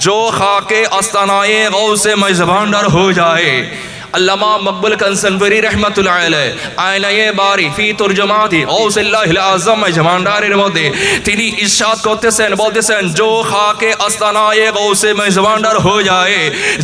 جو خاک استانائے غو سے مزبانڈر ہو جائے۔ আল্লামা মকবুল কনসনবরি রহমতুল্লাহ আয়নায়ে বারি ফি তুরজমাতি গৌসিল্লাহিল আজম জমানদারের মধ্যে তিনি ইরশাদ করতেছেন, বলতেছেন, জো খাকে আস্তানায়ে গৌসে মেজবান্ডার হয়ে যায়,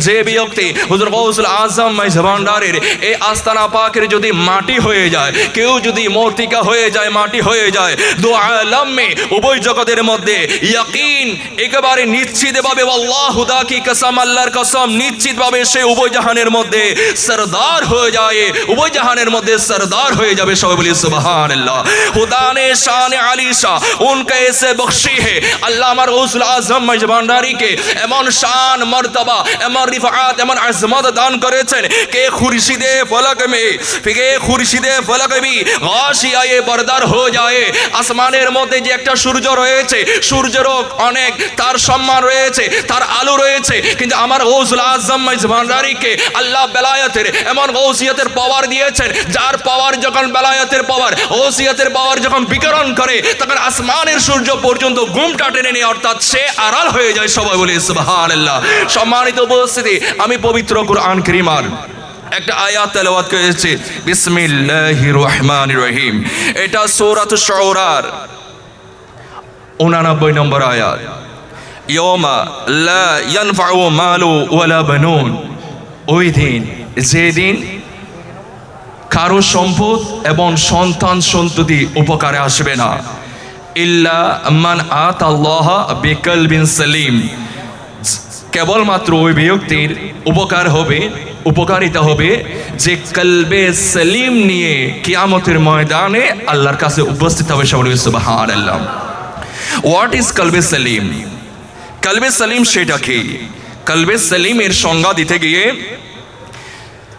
যে ব্যক্তি হুজুর গৌসুল আজম মেজবান্ডারের এই আস্তানা পাকের যদি মাটি হয়ে যায়, কেউ যদি মূর্তিকা হয়ে যায়, মাটি হয়ে যায়, দু আলমে উভয় জগতের মধ্যে ইয়াকিন একেবারে নিশ্চিতভাবে, আল্লাহ হুদা কি কসম, আল্লাহর কসম, নিশ্চিতভাবে সে উভয় জাহানের মধ্যে সরদার হয়ে যায়। উভয় জাহানের মধ্যে সরদার হয়ে যাবে সবাই বলি সুবাহান আল্লাহ হুদানে শান আলী শাহ, উনকে এসে বখশি হে। আল্লাহ আমার গৌসুল আজম মজবান্ডারিকে এমন শান, মর্তবা, এমন রিফাত, এমন আজমত দান করেছেন কে খুরশিদে ফলক মে, ফিকে খুরশিদে ফলক বি আয়ে বরদার হয়ে যায়। আসমানের মধ্যে যে একটা সূর্য রয়েছে সূর্যের অনেক, তার সম্মান রয়েছে, তার আলো রয়েছে, কিন্তু আমার গৌসুল আজম মজবান্ডারিকে আল্লাহ বেলায় বেলায়েতের এমন গৌসিয়তের পাওয়ার দিয়েছেন, যার পাওয়ার যখন বেলায়েতের পাওয়ার গৌসিয়তের পাওয়ার যখন বিকরণ করে, তখন আসমানের সূর্য পর্যন্ত ঘুমটা টেনে নিয়ে, অর্থাৎ সে আড়াল হয়ে যায়। সবাই বলে, সুবহানাল্লাহ। সম্মানিত উপস্থিতি, আমি পবিত্র কুরআন করিমার একটা আয়াত তেলাওয়াত করেছি। বিসমিল্লাহির রহমানির রহিম। এটা সূরাত শুরার 89 নম্বর আয়াত। ইয়মা লা ইয়ানফাউ মালু ওয়ালা বানুন। ওই দিন যেদিন কারও সম্পদ এবং সন্তান সন্ততি উপকারে আসবে না। ইল্লা মান আত আল্লাহ বেকল বিন সালিম। কেবলমাত্র ওই ব্যক্তির উপকার হবে, উপকারিতা হবে, যে কলবে সালিম নিয়ে কিয়ামতের ময়দানে আল্লাহর কাছে উপস্থিত হবে সবাই সুবহান আল্লাহ হোয়াট ইজ কলবে সালিম? কলবে সালিম সেটা কি? কলবে সালিমের সংজ্ঞা দিতে গিয়ে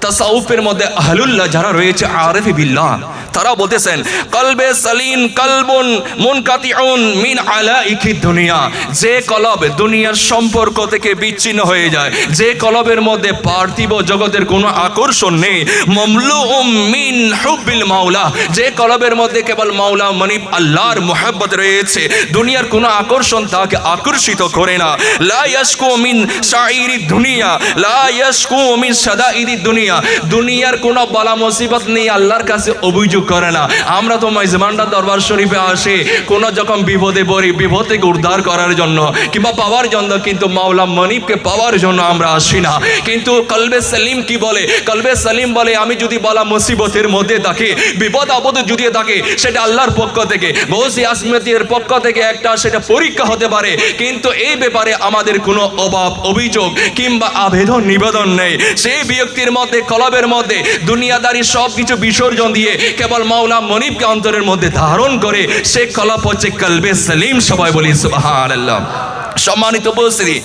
তাসাউফের মধ্যে আহলুল্লাহ যারা রয়েছে, আরিফি বিল্লাহ তারা বলতেছেন, কলবে সালিম কলবুন মুনকাতিউন মিন আলাইকি দুনিয়া। যে কলব দুনিয়ার সম্পর্ক থেকে বিচ্ছিন্ন হয়ে যায়, যে কলবের মধ্যে পার্থিব জগতের কোনো আকর্ষণ নেই, মামলুউম মিন হুব্বিল মাওলা। যে কলবের মধ্যে কেবল মাওলা মনিব আল্লাহর মোহাব্বত রয়েছে, দুনিয়ার কোনো আকর্ষণ তাকে আকর্ষিত করে না। লা ইয়াশকু মিন শাইরি দুনিয়া, লা ইয়াশকু মিন সাদাইদি দুনিয়া। দুনিয়ার কোনো বালা মুসিবত নেই, আল্লাহর কাছে অভিযোগ করে না। আমরা তো মাইজমান্ডা দরবার শরীফে আসে, কোন যখন বিপদে পড়ি, বিপদ থেকে উদ্ধার করার জন্য কিংবা পাওয়ার জন্য, কিন্তু মাওলা মনিবকে পাওয়ার জন্য আমরা আসি না। কিন্তু কলবে সালিম কি বলে? কলবে সালিম বলে, আমি যদি বলা মুসিবতের মধ্যে থাকি, বিপদ আপদে যদি থাকে, সেটা আল্লাহর পক্ষ থেকে গৌসি আসমেতের পক্ষ থেকে একটা, সেটা পরীক্ষা হতে পারে। কিন্তু এই ব্যাপারে আমাদের কোনো অভাব, অভিযোগ কিংবা আবেদন নিবেদন নেই। সেই ব্যক্তির মধ্যে কলবের মধ্যে, দুনিয়াদারি সব কিছু বিসর্জন দিয়ে কেবল মাওলা মনিবকে অন্তরের মধ্যে ধারণ করে, সে কলব হচ্ছে কলবে সলিম সবাই বলি সুবহানাল্লাহ। সম্মানিত উপস্থিতি।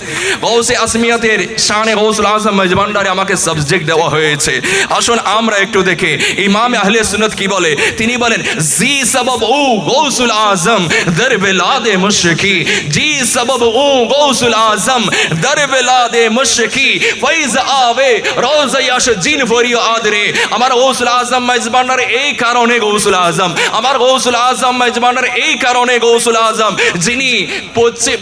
গৌসে আসমিয়াতের শানে গৌসুল আজম মেজবান্ডারে আমাকে সাবজেক্ট দেওয়া হয়েছে। আসুন আমরা একটু দেখে, ইমাম আহলে সুন্নত কি বলে? তিনি বলেন, জি সবব ও গৌসুল আজম দরবেলাদে মুশকি জি সবব ও গৌসুল আজম দরবেলাদে মুশকি ফৈজ আবে রোজায়াশ জিন ফরিও আদরে। আমার গৌসুল আজম মেজবান্ডার এই কারণে গৌসুল আজম। আমার গৌসুল আজম মেজবান্ডার এই কারণে গৌসুল আজম। যিনি পশ্চিম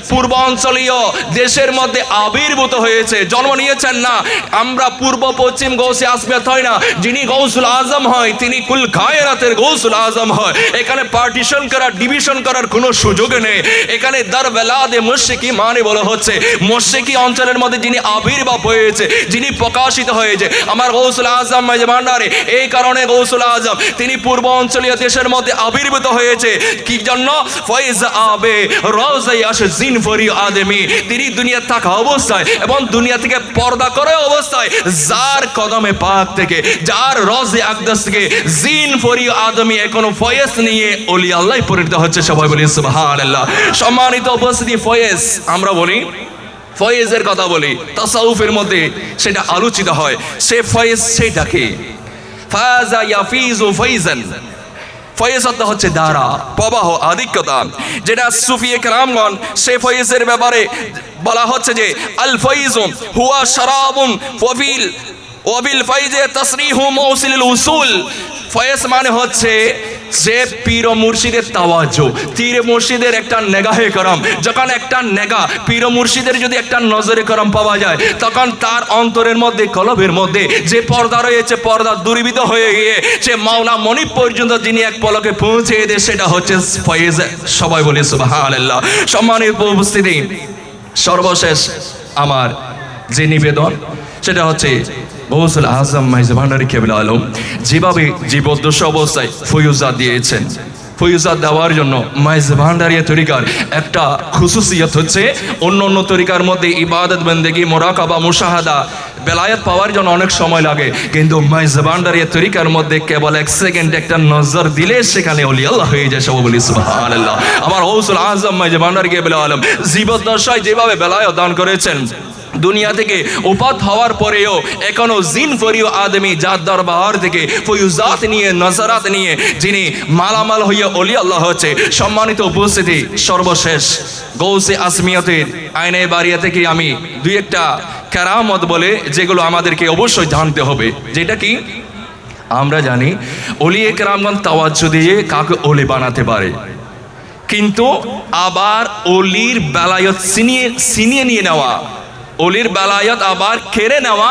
পূর্বাঞ্চলীয় দেশের মধ্যে আবির্ভূত হয়েছে। জন্ম নিয়েছেন না। আমরা পূর্ব, পশ্চিম গৌসে আসমিয়াত হয় না। যিনি গৌসুল আজম হয়, তিনি কুল কায়রাতের গৌসুল আজম হয়। এখানে পার্টিশন করা ডিভিশন করার কোনো সুযোগ নেই। এখানে দারবেলাদে মুশরিকি মানে বলা হচ্ছে। মুশরিকি অঞ্চলের মধ্যে যিনি আবির্ভাব হয়েছে, যিনি প্রকাশিত হয়েছে। আমার গৌসুল আজম ভান্ডারে, এই কারণে গৌসুল আজম, তিনি পূর্ব অঞ্চলীয় দেশের মধ্যে আবির্ভূত হয়েছে। কি জন্য? ফয়েজ আবে রোজাই আসে জিন ফরি আদমি তিনি দুনিয়া থাকা অবস্থায় এবং দুনিয়া থেকে পর্দা করে অবস্থায় যার কদমে পাক থেকে, যার রজে আকদাস থেকে জিন ফরি আদমি এখনও ফয়েজ নিয়ে অলি আল্লাহ পরিণত হচ্ছে, সবাই বলি সুবহানাল্লাহ। সম্মানিত উপস্থিতি, ফয়েজ, আমরা বলি, ফয়েজের কথা বলি, তাসাউফের মধ্যে সেটা আলোচিত হয়, সে ফয়েজ সেটাকে, ফাজা ইয়াফিজু ফাইজান ফয়েজ হচ্ছে দ্বারা প্রবাহ, আধিক্যতা। যেটা সুফিয়ে কেরামগণ সে ফয়েজের ব্যাপারে বলা হচ্ছে যে আল ফয়েজুম হুয়া শারাবুম ওয়াবিল ওয়াবিল ফাইজে তসরিহু মৌসিল উসুল। ফয়েজ মানে হচ্ছে যে পীর মুর্শিদের তাওয়াজু। তীর মুর্শিদের একটা নেগাহে করম। যখন একটা নেগা পীর মুর্শিদের যদি একটা নজরে করম পাওয়া যায়, তখন তার অন্তরের মধ্যে, কলবের মধ্যে যে পর্দা রয়েছে, পর্দা দূরীভূত হয়ে গিয়ে সে মাওলা মণি পর্যন্ত যিনি এক পলকে পৌঁছে দেয়, সেটা হচ্ছে ফয়েজ। সবাই বলি সুবহানাল্লাহ। সম্মানিত উপস্থিতি। সর্বশেষ আমার যে নিবেদন, সেটা হচ্ছে গৌসুল আজম মাইজ ভান্ডারি কেবল আলম। যেভাবে জীবদ্দশ অবস্থায় ফয়ুজা দিয়েছেন। ফয়ুজা দেওয়ার জন্য মাইজ ভান্ডারিয়া তরিকার একটা খুশুসিয়ত হচ্ছে, অন্য অন্য তরিকার মধ্যে ইবাদত, বন্দেগি, মোরাকাবা, মুশাহাদা, বেলায়েত পাওয়ার জন্য অনেক সময় লাগে। কিন্তু মাইজ ভান্ডারিয়া তরিকার মধ্যে কেবল এক সেকেন্ড একটা নজর দিলে সেখানে অলি আল্লাহ হয়ে যায় সব বলি সুবহানাল্লাহ। আমার হৌসুল আজম মাইজ ভান্ডারি কেবল আলম। জীবদ্দশায় যেভাবে বেলায়ত দান করেছেন দুনিয়া থেকে উপাত হওয়ার পরেও এখনও জিন ফরিও আদমি যার দরবার থেকে ফয়ুজাত নিয়ে, নজরাত নিয়ে, যিনি মালামাল হইয়া অলি আল্লাহ হচ্ছে, সম্মানিত উপস্থিতি সর্বশেষ। গৌসে আসমিয়তের আইনে বাড়িয়া থেকে আমি দুই একটা কেরামত বলে যেগুলো আমাদেরকে অবশ্যই জানতে হবে। যেটা কি? আমরা জানি, অলি একরামগণ তাওয়াজ্জু দিয়ে কাকে অলি বানাতে পারে। কিন্তু আবার অলির বেলায়ত সিনিয়ে সিনিয়ে নিয়ে নেওয়া অলির বেলায়ত আবার কেড়ে নেওয়া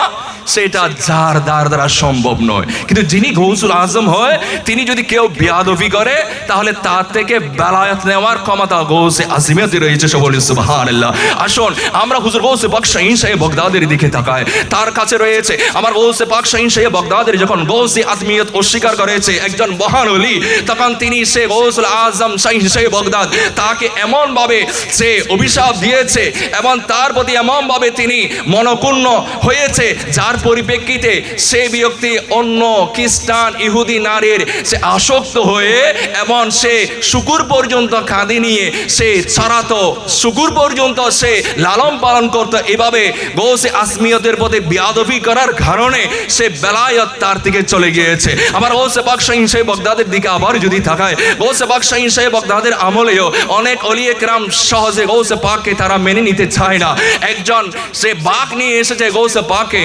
সেটা যার দ্বার দ্বারা সম্ভব নয়। কিন্তু যিনি গৌসুল আজম হয়, তিনি যদি কেউ বিয়াদবি করে, তাহলে তার থেকে বেলায়ত নেওয়ার ক্ষমতা গৌসে আজিমিয়তে রয়েছে। সবল সুবহানাল্লাহ। আসুন, আমরা হুজুর গৌসে পাক শাহিন বগদাদের দিকে তাকায় তার কাছে রয়েছে, আমার গৌসে পাক শাহিন বগদাদের যখন গৌসে আত্মীয়ত অস্বীকার করেছে, একজন মহান অলি, তখন তিনি সে গৌসুল আজম শাহিন সাহেব বগদাদ, তাকে এমন ভাবে সে অভিশাপ দিয়েছে, এবং তার প্রতি এমন ভাবে তিনি মনকুণ্ণ হয়েছে যার পরিপ্রেক্ষিতে সে ব্যক্তি অন্য খ্রিস্টান ইহুদি নারীর সে আসক্ত হয়ে এবং সে শুকুর পর্যন্ত কাঁদি নিয়ে সে ছাড়াতো। শুকুর পর্যন্ত সে লালন পালন করতো। এভাবে গৌসে আসমিয়তের প্রতি বিয়াদবি করার কারণে সে বেলায়ত তার দিকে চলে গিয়েছে। আবার গৌসে বাকশাহিন সাহেব বগদাদের দিকে আবার যদি তাকায়, গৌসে বাকশাহিন সাহেব বগদাদের আমলেও অনেক অলিয়ে ক্রাম সহজে গৌসে পাককে তারা মেনে নিতে চায় না। একজন সে বাঘ নিয়ে এসেছে গৌসে পাকে।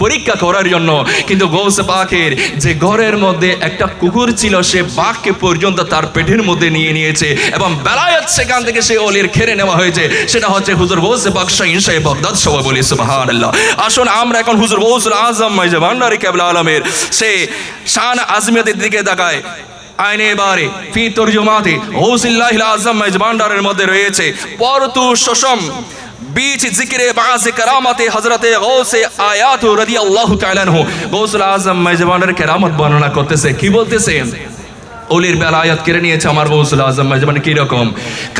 পরীক্ষা করার জন্য। কিন্তু গৌস পাকের যে ঘরের মধ্যে একটা কুকুর ছিল, সে বাঘকে পর্যন্ত তার পেটের মধ্যে নিয়ে নিয়েছে এবং বেলায়ত সেখান থেকে সে অলির খেরে নেওয়া হয়েছে। সেটা হচ্ছে হুজুর গৌসে শাহিন সাহেব বগদাদ সবাই বলি, সুবহানাল্লাহ। আসুন, আমরা এখন হুজুর গৌসুল আজম মাইজে ভান্ডারি কেবলা আলমের সে শান আজমিয়তের দিকে তাকায়। আইনে বারে ফি তরজুমাতে গৌসিল্লাহিল আজম মাইজ ভান্ডারের মধ্যে রয়েছে। পরতু শোষম बीच जिक्र बाज करामत हजरत गौस आयात रदी अल्लाह तआला गौस आजम मैजबान करामत बर्णना करते से की बोलते से অলির বেলায়াত কেড়ে নিয়েছে আমার গৌসুল আজম মেজবান কি রকম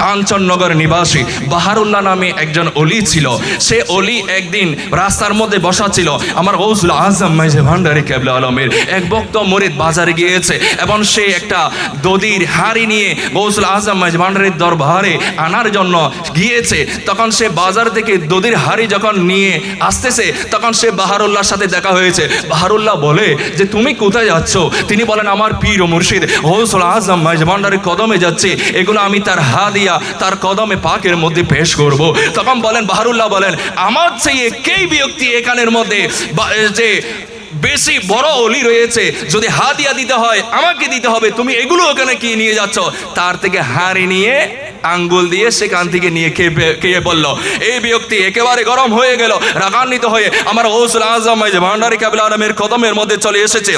কাঞ্চননগর নিবাসী বাহারুল্লাহ নামে একজন অলি ছিল। সে অলি একদিন রাস্তার মধ্যে বসা ছিল। আমার গৌসুল আজম মেজে ভান্ডারি কেবলা আলমের, এক ভক্ত মরিদ বাজারে গিয়েছে এবং সে একটা দদির হাড়ি নিয়ে গৌসুল আজম মেজ ভান্ডারির দরবারে আনার জন্য গিয়েছে। তখন সে বাজার থেকে দদির হাড়ি যখন নিয়ে আসতেছে, তখন সে বাহারুল্লাহর সাথে দেখা হয়েছে। বাহারুল্লাহ বলে যে, তুমি কোথায় যাচ্ছ? তিনি বলেন, আমার পীর ও মুর্শিদ গৌসুল আজম ভান্ডারির কদমে যাচ্ছে, এগুলো আমি তার হা দিয়া তার কদমে পাকের মধ্যে পেশ করব। তখন বলেন, বাহারুল্লাহ বলেন, আমার চেয়ে কেই ব্যক্তি এখানের মধ্যে? যে বেশি বড় অলি রয়েছে, যদি হাতিয়া দিতে হয়, আমাকে দিতে হবে, তুমি এগুলো ওখানে কি নিয়ে যাচ্ছ? তার থেকে হাড়ি নিয়ে আঙ্গুল দিয়ে সেখান থেকে নিয়ে খেয়ে বলল, এই ব্যক্তি একেবারে গরম হয়ে গেল, রাগান্বিত হয়ে আমার ওসুল আজম ভান্ডারি কাবিল আলমের কদমের মধ্যে চলে এসেছে।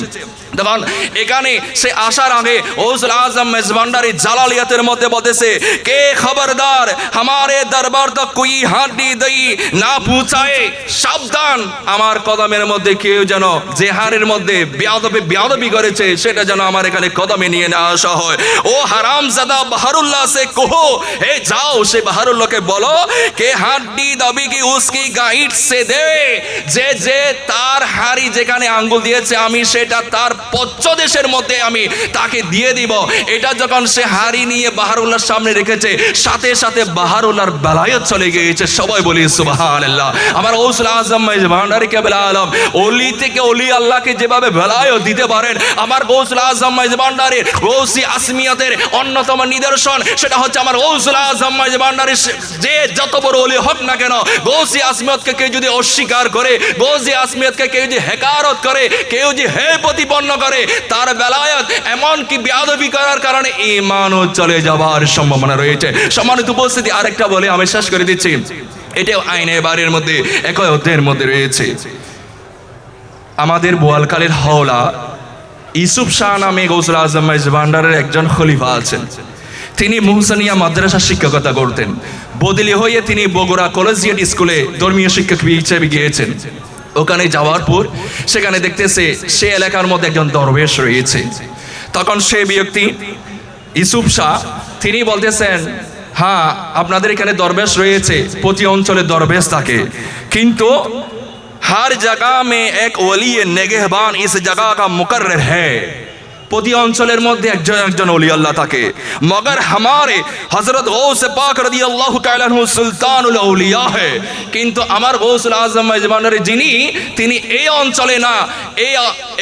তখন এখানে সে আসার আগে ওসুল আজম মেজবান্ডারি জালালিয়াতের মধ্যে বলতেছে, কে খবরদার আমারে দরবার তো কুই হাঁটি দেই না পৌঁছায় সাবধান, আমার কদমের মধ্যে কেউ যেন যে হারের মধ্যে বিয়াদবি বিয়াদবি করেছে, সেটা যেন আমার এখানে কদমে নিয়ে না আসা হয়। ও হারাম জাদা বাহারুল্লাহ, সে কোহো, হে যাও, সে বাহারুল্লাহকে বলো, কে হাড্ডি দাবি কি উসকি গাইড সে দে? যে যে তার হাড়ি যেখানে আঙ্গুল দিয়েছে, আমি সেটা তার পশ্চ দেশের মধ্যে আমি তাকে দিয়ে দিব। এটা যখন সে হাড়ি নিয়ে বাহারুল্লাহর সামনে রেখেছে, সাথে সাথে বাহারুল্লাহর বেলায়ত চলে গিয়েছে। সবাই বলি, সুবহানাল্লাহ। আমার ওসুল আজম ভান্ডারি কেবল আলম, অলি থেকে অলি আল্লাহকে যেভাবে বেলায়ত দিতে পারেন, আমার গৌসুল আজম ভান্ডারের গৌসি আসমিয়তের অন্যতম নিদর্শন, সেটা হচ্ছে আমার গৌসুল আজম ভান্ডারের যে যত বড় অলি হোক না কেন গৌসি আসমিয়তকে কেউ যদি অস্বীকার করে গৌসি আসমিয়তকে কেউ যদি হেকারত করে, কেউ যদি হে প্রতিপন্ন করে, তার বেলায়ত এমনকি বেয়াদবি করার কারণে ইমানও চলে যাবার সম্ভাবনা রয়েছে। সম্মানিত উপস্থিতি, আরেকটা বলে আমি শেষ করে দিচ্ছি। এটাও আইনে বাড়ির মধ্যে, একই অধ্যায়ের মধ্যে রয়েছে। আমাদের বোয়ালকালের হাওলা ইসুফ শাহ নামে গৌসুল আজম ভান্ডারের একজন খলিফা আছেন। তিনি মুহসানিয়া মাদ্রাসা শিক্ষকতা করতেন। বদলি হয়ে তিনি বগুড়া কলেজিয়েট স্কুলে ধর্মীয় শিক্ষক হিসেবে গিয়েছেন। ওখানে যাওয়ার পর সেখানে দেখতেছে সে এলাকার মধ্যে একজন দরবেশ রয়েছে তখন সে ব্যক্তি ইসুফ শাহ তিনি বলতেছেন হ্যাঁ আপনাদের এখানে দরবেশ রয়েছে প্রতি অঞ্চলে দরবেশ থাকে কিন্তু हर जगह में एक वली नेगहबान इस जगह का मुकर्र है প্রতি অঞ্চলের মধ্যে একজন একজন অলি আল্লাহ থাকে মগর হামারে হযরত গৌস পাক রাদিয়াল্লাহু তাআলা আনহু সুলতানুল আউলিয়া হে কিন্তু আমার গৌসুল আজম মেজবানের যিনি তিনি এই অঞ্চলে না এই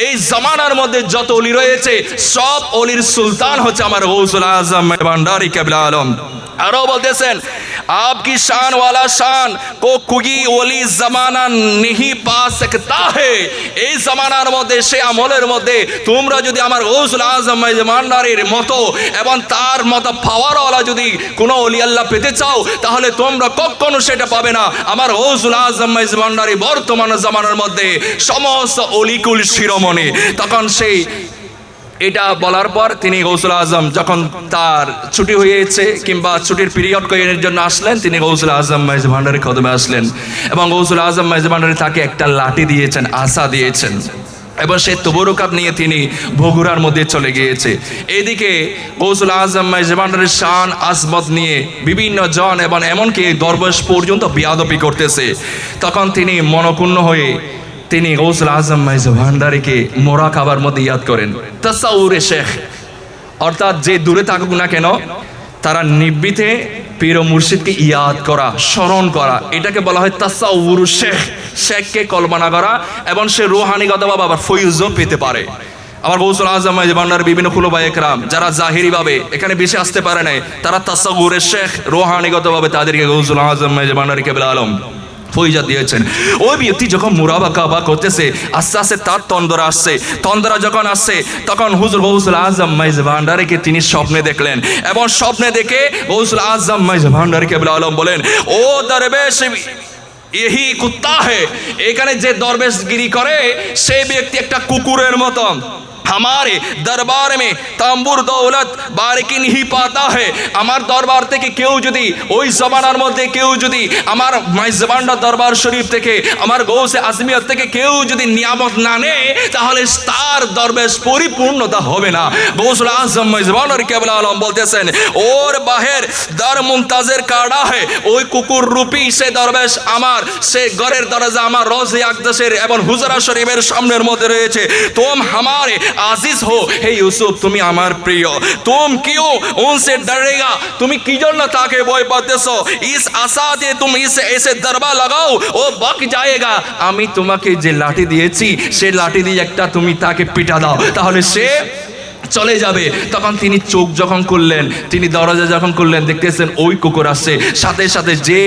এই জামানার মধ্যে যত অলি রয়েছে সব অলির সুলতান হচ্ছে আমার গৌসুল আজম ভান্ডারি কেবলা আলম আরো বলতেছেন आपकी शान वाला शान को कुगी ওলি জামানা नहीं পা सकता है এই জামানার মধ্যে সে আমলের মধ্যে তোমরা যদি আমার গৌসুল আজম মান্নারের মতো এবং তার মতো পাওয়ারওয়ালা যদি কোনো অলি আল্লাহ পেতে চাও, তাহলে তোমরা কখনো সেটা পাবে না। আমার গৌসুল আজম মান্নারি বর্তমান জামানার মধ্যে সমস্ত অলিকুল শিরোমণি। তখন সেই এটা বলার পর তিনি গৌসুল আজম যখন তার ছুটি হয়েছে কিংবা ছুটির পিরিয়ড কয়ের জন্য আসলেন, তিনি গৌসুল আজম মাইজ ভান্ডারের কদমে আসলেন। এবং গৌসুল আজম মাইজ ভান্ডারে তাকে একটা লাঠি দিয়েছেন আশা দিয়েছেন। এবং সে তবরুকাত নিয়ে তিনি বগুড়ার মধ্যে চলে গিয়েছে। এদিকে গৌসুল আজম মাইজবান্ডারের শান আসবত নিয়ে বিভিন্ন জন এবং এমনকি দরবেশ পর্যন্ত বিয়াদপি করতেছে। তখন তিনি মনকুন্ন হয়ে তিনি গৌসুল আজম মাইজ ভান্ডারিকে মোরা খাবার মধ্যে ইয়াদ করেন। তাসাউরে শেখ। অর্থাৎ যে দূরে থাকুক না কেন তারা নিবৃতে পীর মুর্শিদকে ইয়াদ করা, স্মরণ করা। এটাকে বলা হয় তাসাউরু শেখ। শেখকে কল্পনা করা এবং সে রোহানিগতভাবে আবার ফৈজও পেতে পারে। আবার বৌসুল আজম ভান্ডার বিভিন্ন খুলবা একরাম যারা জাহিরি ভাবে এখানে বেশি আসতে পারে নাই, তারা তাসাউরের শেখ রোহানিগতভাবে তাদেরকে গৌসুল আজম ভান্ডারি কেবল আলম। ফৈজা দিয়েছেন। ওই ব্যক্তি যখন মুরাবা কাবা করতেছে, আস্তে আস্তে তার তন্দরা আসছে। তন্দরা যখন আসছে, তখন হুজুর গৌসুল আজম মাইজ ভান্ডারিকে তিনি স্বপ্নে দেখলেন এবং স্বপ্নে দেখে গৌসুল আজম মাইজ ভান্ডারিকে আলম বলেন, ও দরবেশ এহি কুত্তা হে, এখানে যে দরবেশগিরি করে, সেই ব্যক্তি একটা কুকুরের মতন। हमारे দরবার মে তাম্বুর দৌলত বারকি নিহি পাতা হে আমার দরবার থেকে কেউ যদি ওই জমানার মধ্যে কেউ যদি আমার মাইজবান্ডা দরবার শরীফ থেকে আমার গৌসে আজমিয়ত থেকে কেউ যদি নিয়ামত না নেয় তাহলে তার দরবেশ পরিপূর্ণতা হবে না গৌসুল আজম মাইজবান্ডার কেবল আলম বলতেছেন ওর বাহের দর মুমতাজের কাড়া হে ওই কুকুর রূপী সে দরবেশ আমার সে ঘরের দরজা আমার রোজে আকদাসের এবং হুজরা শরীফের সামনের মধ্যে রয়েছে তোম হামারে আজিজ হো। হে ইউসুফ, তুমি আমার প্রিয়। তুম কিউ? উনসে ডরেগা। তুমি কি জন্য তাকে ভয় পাতেছো? ইস আসাতে তুমি ইসে, এসে দরবা লাগাও, ও বক যায়েগা। আমি তোমাকে যে লাঠি দিয়েছি, সে লাঠি দিয়ে একটা তুমি তাকে পিটা দাও। তাহলে সে চলে যাবে। তখন তিনি চোখ যখন করলেন তিনি দরজা যখন করলেন দেখতেছেন ওই কুকুর আসছে। সাথে সাথে যে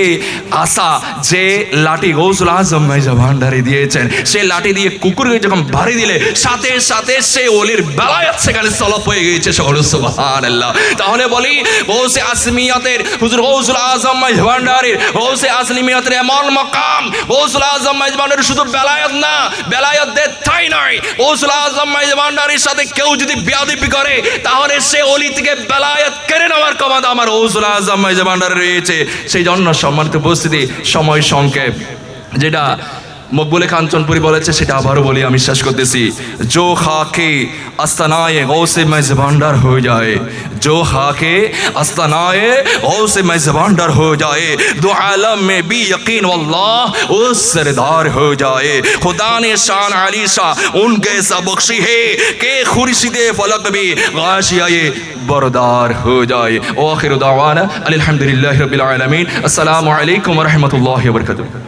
আশা, যে লাঠি গৌসুল আজম মেজা ভান্ডারি দিয়েছেন, সে লাঠি দিয়ে কুকুরকে যখন ভারী দিলে, সাথে সাথে সে ওলির বেলায়াত সেখানে সলপ হয়ে গিয়েছে। সুবহানাল্লাহ। তাহলে বলি, গৌসে আসমিয়াতের, হুজুর গৌসুল আজম মেজ ভান্ডারির গৌসে আসমিয়াতের এমন মকাম। গৌসুল আজম মেজ ভান্ডারি শুধু বেলায়াত না বেলায়াত দে তাই নয়। গৌসুল আজম মেজ ভান্ডারির সাথে কেউ যদি বিয়াদি বিয়াদবি করে, তাহলে সে অলি থেকে বেলায়াত কেড়ে নেওয়ার ক্ষমতা আমার ওসুল আজম ভান্ডারে রয়েছে। সেই জন্য সম্মানিত উপস্থিতি, সময় সংক্ষেপ। যেটা মকবুলে কাঞ্চনপুরি বলেছে সেটা আবারও বলি আমি শেষ করতেছি জো খাকে আস্তানায়ে গৌসে মেজ ভান্ডার হয়ে যায় जो खाके अस्तानाए और से मैं जबानदार हो जाए दो आलम में भी यकीन वल्लाह उस सरदार हो जाए खुदा ने शान अली शाह उनके सा बख्शी है कि खुर्शिद फलक भी गाशियाए बरदार हो जाए आखिर दावाना अल्हम्दुलिल्लाहि रब्बिल आलमीन अस्सलामु अलैकुम व रहमतुल्लाहि व बरकातुहू